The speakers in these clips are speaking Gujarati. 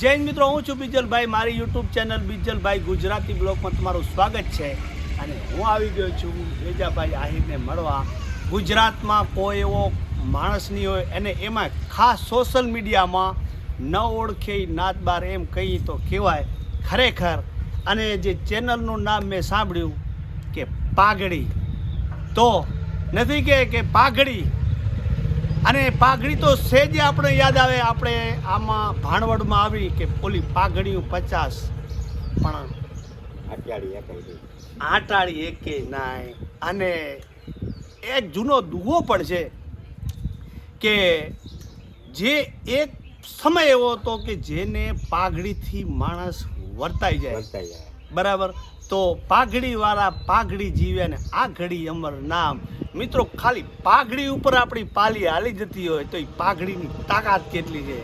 જૈન મિત્રો, હું છું બીજલભાઈ. મારી યુટ્યુબ ચેનલ બીજલભાઈ ગુજરાતી બ્લોગમાં તમારું સ્વાગત છે. અને હું આવી ગયો છું વેજાભાઈ આહિરને મળવા. ગુજરાતમાં કોઈ એવો માણસ નહીં હોય અને એમાં ખાસ સોશિયલ મીડિયામાં ન ઓળખે ઈ બાર એમ કહીએ તો કહેવાય ખરેખર. અને જે ચેનલનું નામ મેં સાંભળ્યું કે પાઘડી. તો નથી કે પાઘડી અને પાઘડી તો સેજે આપણે યાદ આવે આપણે આમાં ભાણવડમાં આવી કે ઓલી પાઘડીયું પચાસ પણ. આટાળી એકે નાય અને એક જૂનો દુહો પણ છે કે જે એક સમય એવો હતો કે જેને પાઘડીથી માણસ વર્તાઈ જાય વર્તાઈ જાય. બરાબર? તો પાઘડી વાળા પાઘડી જીવે ને આ ઘડી અમર નામ. મિત્રો ખાલી પાઘડી ઉપર આપણી પાલી હાલી જતી હોય તો એ પાઘડીની તાકાત કેટલી છે?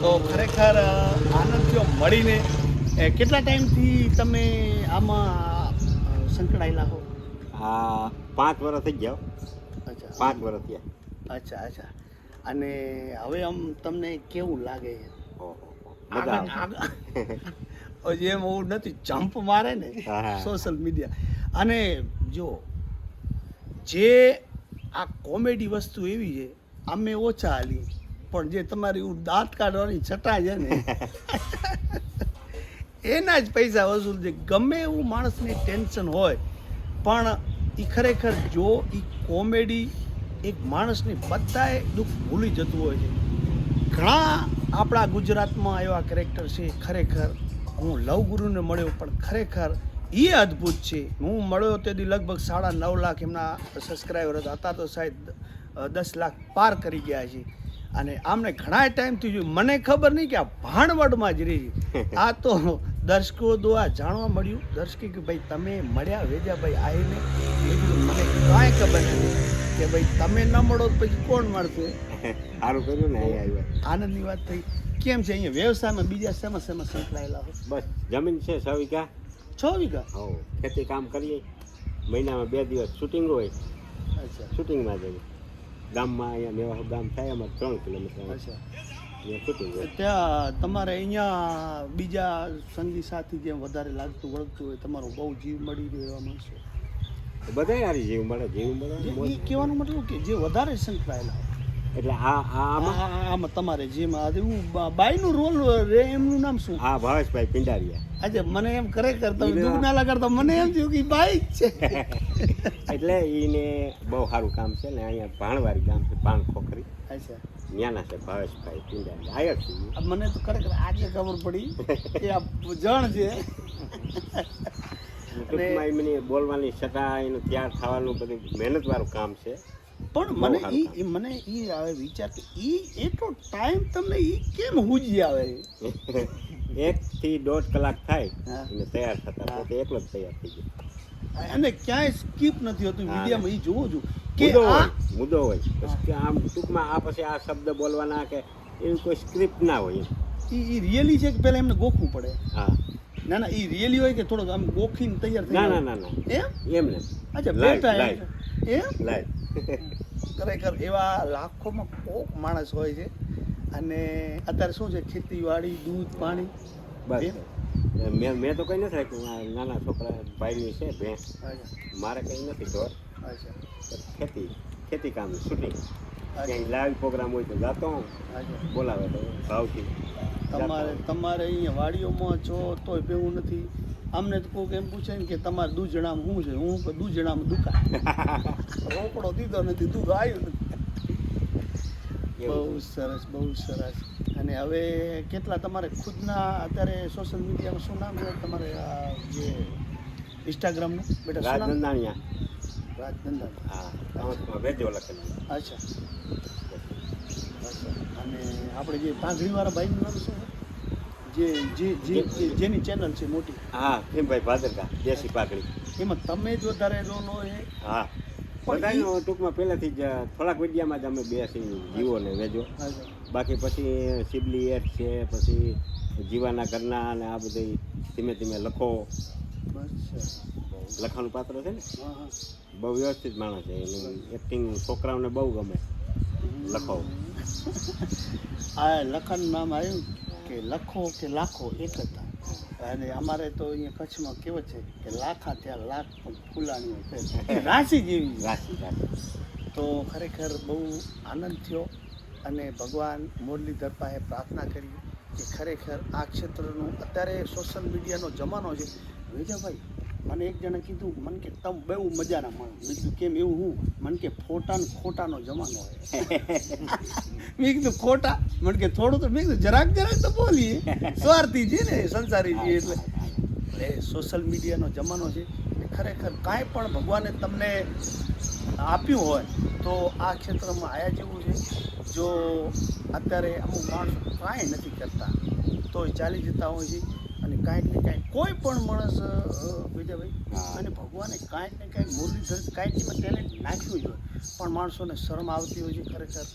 તો ખરેખર આનંદ થયો મળીને કેટલા ટાઈમથી તમે આમાં સંકળાયેલા હો? હા પાંચ વર્ષ થઈ ગયા હો. અચ્છા. પાંચ વર્ષ થયા. અચ્છા અચ્છા. અને હવે આમ તમને કેવું લાગે? ઓહો. જેમ એવું નથી જમ્પ મારે ને સોશિયલ મીડિયા અને જો જે આ કોમેડી વસ્તુ એવી છે અમે ઓછા હાલી પણ જે તમારી દાંત કાઢવાની છટા છે ને એના જ પૈસા વસૂલ છે. ગમે એવું માણસને ટેન્શન હોય પણ એ ખરેખર જો એ કોમેડી એક માણસને બધાએ દુઃખ ભૂલી જતું હોય છે. ઘણા આપણા ગુજરાતમાં એવા કેરેક્ટર છે ખરેખર હું લવગુરુને મળ્યો પણ ખરેખર એ અદ્ભુત છે. હું મળ્યો તેથી લગભગ સાડા નવ લાખ એમના સબસ્ક્રાઈબર હતા. તો સાહેબ દસ લાખ પાર કરી ગયા છે. અને આમને ઘણા ટાઈમથી જોયું મને ખબર નહીં કે આ ભાણવડમાં જ રહી છે. આ તો દર્શકો દ્વારા જાણવા મળ્યું. દર્શકે કે ભાઈ તમે મળ્યા વેજાભાઈ આવીને. મને કાંઈ ખબર નથી. કે ભાઈ તમે ન મળો તો પછી કોણ મળશે સારું કર્યું ને અહીંયા આવ્યા. આનંદની વાત થઈ. કેમ છે અહીંયા વ્યવસાયમાં બીજા શેમાં શેમાં સંકળાયેલા હો? બસ જમીન છે છ વીઘા. છ વીઘા? હો ખેતી કામ કરીએ. મહિનામાં બે દિવસ શૂટિંગ હોય. અચ્છા. શૂટિંગમાં જઈએ. ગામમાં અહીંયા મેવા ગામ થાય અમારે ત્રણ કિલોમીટર અચ્છા. ત્યાં તમારે અહીંયા બીજા સંગી સાથી જેમ વધારે લાગતું વળગતું હોય તમારો બહુ જીવ મળી રહ્યો એવા માણસો. બધાય હારી જીવ મળે જીવ મળે એ કહેવાનું મતલબ કે જે વધારે સંકળાયેલા એટલે આ આ આમાં? તમારે જેમ હું બાઈનું રોલ રે એમનું નામ શું? હા ભાવેશભાઈ પિંડારિયા. આજે મને એમ ખરેખર કરતા દુઃખ ના લગાડતા મને એમ થયું કે બાઈ છે. એટલે એને બહુ સારું કામ છે ને અહીંયા ભાણવારી ગામ છે પાણ ખોખરી. અચ્છા. ન્યાના છે ભાવેશભાઈ પિંડારિયા. આયર છે મને તો ખરેખર આજે ખબર પડી કે આ જણ છે. ટૂંકમાં એમની બોલવાની સટા એનું તૈયાર થવાનું બધું મહેનત વાળું કામ છે. પણ મને ઈ મને એ આવે વિચાર કે એ એટલો ટાઈમ તમને એ કેમ હુજી આવે? એક થી દોઢ કલાક થાય અને તૈયાર થતા પોતે એકલો જ તૈયાર થઈ જાય. અને ક્યાંય સ્કીપ નથી હોતું મીડિયામાં એ જોવું છું કે મુદ્દો હોય કે આમ ટૂંકમાં આ પછી આ શબ્દ બોલવાના કે એવી કોઈ સ્ક્રિપ્ટ ના હોય ઈ રિયલી છે કે પહેલાં એમને ગોખવું પડે? હા. ના ના એ રિયલી હોય કે થોડોક આમ ગોખીને તૈયાર થઈ ના? ના ના એમ? એમ ને. અચ્છા બેટા એમ? લાઈટ. ખરેખર એવા લાખોમાં કોક માણસ હોય છે. અને અત્યારે શું છે ખેતીવાડી દૂધ પાણી? બસ. મેં મેં તો કંઈ નથી રાખ્યું. નાના છોકરા ભાઈની છે ભેંસ. મારે કંઈ નથી ઢોર અચ્છા. ખેતી ખેતી કામ શૂટિંગ. ક્યાંય લાઈવ પ્રોગ્રામ હોય તો જાતો બોલાવે તો ભાવથી. તમારે તમારે અહીંયા વાડીઓમાં છો તોય પેવું નથી. અમને તો કોઈક એમ પૂછે ને કે તમારે દૂધ જણામાં શું છે? હું કહું, દૂધ જણામાં દુકાન. રોકડો દીધો નથી દૂધ આવ્યું નથી. બહુ સરસ બહુ સરસ. અને હવે કેટલા તમારે ખુદના અત્યારે સોશિયલ મીડિયામાં શું નામ છે તમારે જે ઇન્સ્ટાગ્રામનું બેટા રાજનંદાણીયા. રાજનંદન હા કાઉન્ટમાં ભેજો લખેલું અચ્છા અને આપણે જે પાંઘડીવાળા ભાઈનું નામ શું જે જે જે જેની ચેનલ છે મોટી હા ભીમભાઈ ભાદરકા દેશી પાકડી એમાં તમે જ વધારે રોલ એ હા ટૂંકમાં પહેલાંથી જ થોડાક વિડીયામાં જ અમે બેસી જીવો ને વેજો બાકી પછી સિબલી એટ છે પછી જીવાના ઘરના અને આ બધી ધીમે ધીમે લખો. બસ લખવાનું પાત્ર છે ને? બહુ વ્યવસ્થિત માણસ છે. એનું એક્ટિંગ છોકરાઓને બહુ ગમે. લખો. આ લખન નામ આવ્યું કે લખો કે લાખો એક હતા. અને અમારે તો અહીંયા કચ્છમાં કેવો છે કે લાખા ત્યાં લાખ પણ ફૂલાણી રાશિ જેવી. રાશિ તો ખરેખર બહુ આનંદ થયો અને ભગવાન મુરલીધર પાસે પ્રાર્થના કરી કે ખરેખર આ ક્ષેત્રનું અત્યારે સોશિયલ મીડિયાનો જમાનો છે. વેજાભાઈ મને એક જણે કીધું મને કે તમ બહુ મજાના માણસ. મેં કીધું કેમ એવું હું? મને કે ફોટા ને ખોટાનો જમાનો હોય મેં કીધું ખોટા? મને કે થોડું તો? મેં કીધું જરાક જરાક તો બોલીએ. સ્વાર્થી છે ને સંસારી છે એટલે. એટલે સોશિયલ મીડિયાનો જમાનો છે. એ ખરેખર કાંઈ પણ ભગવાને તમને આપ્યું હોય તો આ ક્ષેત્રમાં આયા જેવું છે. જો અત્યારે અમુક માણસો કાંઈ નથી કરતા તોય ચાલી જતા હોય છે. અને કાંઈક ને કાંઈક કોઈ પણ માણસ વિજયભાઈ અને ભગવાને કાંઈક ને કાંઈક મુરલીધર કાંઈક ટેલેન્ટ નાખ્યું જ હોય. પણ માણસોને શરમ આવતી હોય છે ખરેખર.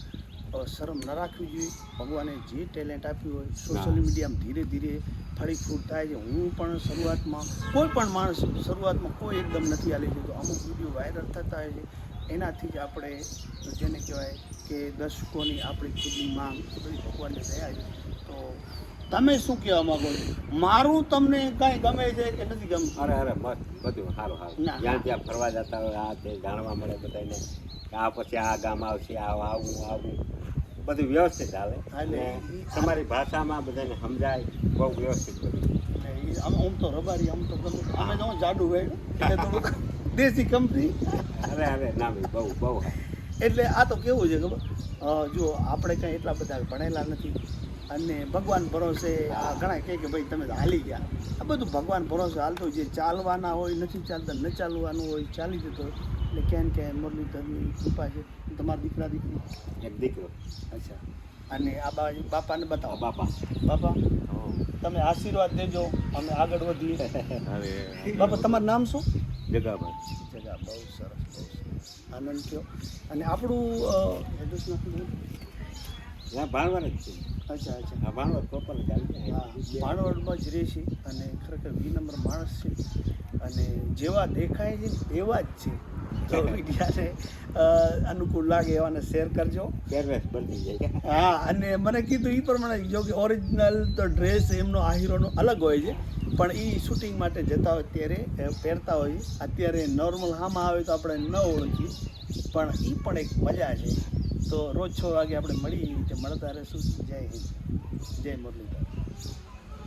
શરમ ન રાખવી જોઈએ. ભગવાને જે ટેલેન્ટ આપ્યું હોય સોશિયલ મીડિયામાં ધીરે ધીરે ફળી ફૂટ થાય છે. હું પણ શરૂઆતમાં કોઈ પણ માણસ શરૂઆતમાં કોઈ એકદમ નથી આવી જતો અમુક વીડિયો વાયરલ થતા હોય છે. એનાથી જ આપણે જેને કહેવાય કે દર્શકોની આપણી ખુદની માંગ બધી ભગવાનને દયા છે. તો તમે શું કહેવા માંગો છો? મારું તમને કાંઈ ગમે છે કે નથી ગમતું? અરે અરે મસ્ત બધું સારું સારું. જ્યાં ત્યાં ફરવા જતા હોય આ તે જાણવા મળે બધાને કે આ પછી આ ગામ આવશે આ આવું આવું. બધું વ્યવસ્થિત હાલે. અને તમારી ભાષામાં બધાને સમજાય બહુ વ્યવસ્થિત બધું. આમ તો રબારી આમ તો અમે તો જાડું થોડુંક દેશી કંપની. અરે અરે ના ભાઈ બહુ બહુ. એટલે આ તો કેવું છે ખબર? જો આપણે કાંઈ એટલા બધા ભણેલા નથી. અને ભગવાન ભરોસે આ ઘણા કહે કે ભાઈ તમે તો હાલી ગયા. આ બધું ભગવાન ભરોસે હાલતું જે ચાલવાના હોય નથી ચાલતા ન ચાલવાનું હોય ચાલી જતો એટલે ક્યાંય કે મુરલીધરની કૃપા છે. તમારા દીકરા દીકરી? એક દીકરો. અચ્છા. અને આ બાજુ બાપાને બતાવો. બાપા. બાપા તમે આશીર્વાદ દેજો અમે આગળ વધીએ. હવે બાપા તમારું નામ શું? જગાભાઈ. જગા બહુ સરસ બહુ સરસ. આનંદ થયો. અને આપણું એડ્રેસ નાખી દઉં જ છે. અચ્છા અચ્છા. ભાણવડ પ્રોપર ભાણવડમાં જ રહે છે અને ખરેખર વિનમ્ર માણસ છે. અને જેવા દેખાય છે એવા જ છે. તો મીડિયાને અનુકૂળ લાગે એવાને શેર કરજો. હા અને મને કીધું એ પ્રમાણે જો કે ઓરિજિનલ તો ડ્રેસ એમનો આ હીરોનો અલગ હોય છે. પણ એ શૂટિંગ માટે જતા હોય ત્યારે પહેરતા હોય અત્યારે નોર્મલ હામાં આવે તો આપણે ન ઓળખીએ. પણ એ પણ એક મજા છે. તો રોજ છ વાગે આપણે રીતે મળતા રહેશું. જય હિન્દ. જય મુરલીધર.